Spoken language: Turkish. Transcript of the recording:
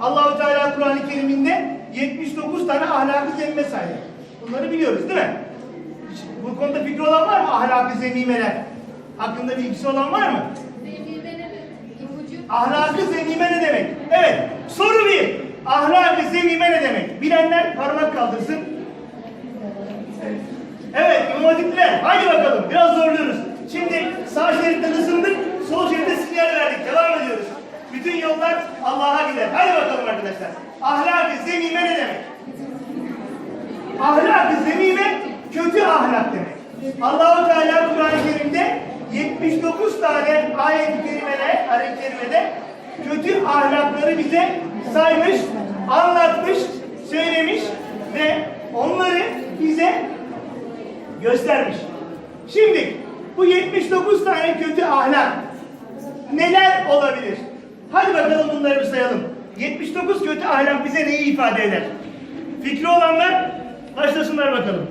Allahu Teala Kur'an-ı Kerim'inde 79 tane ahlakı zemmime sahip. Bunları biliyoruz değil mi? Bu konuda fikri olan var mı ahlakı zemmimeler? Hakkında bilgisi olan var mı? Ahlakı zengime ne demek? Evet. Soru bir. Ahlakı zengime ne demek? Bilenler parmak kaldırsın. Evet, İmam Hatipler. Haydi bakalım. Biraz zorluyoruz. Yollar Allah'a gider. Haydi bakalım arkadaşlar. Ahlak-ı zemime ne demek? Ahlak-ı zemime kötü ahlak demek. Allahu Teala Kur'an-ı Kerim'de 79 tane ayet-i kerimede, ayet-i kerimede kötü ahlakları bize saymış, anlatmış, söylemiş ve onları bize göstermiş. Şimdi bu 79 tane kötü ahlak neler olabilir? Hadi bakalım bunları bir sayalım. 79 kötü ahlak bize neyi ifade eder? Fikri olanlar başlasınlar bakalım.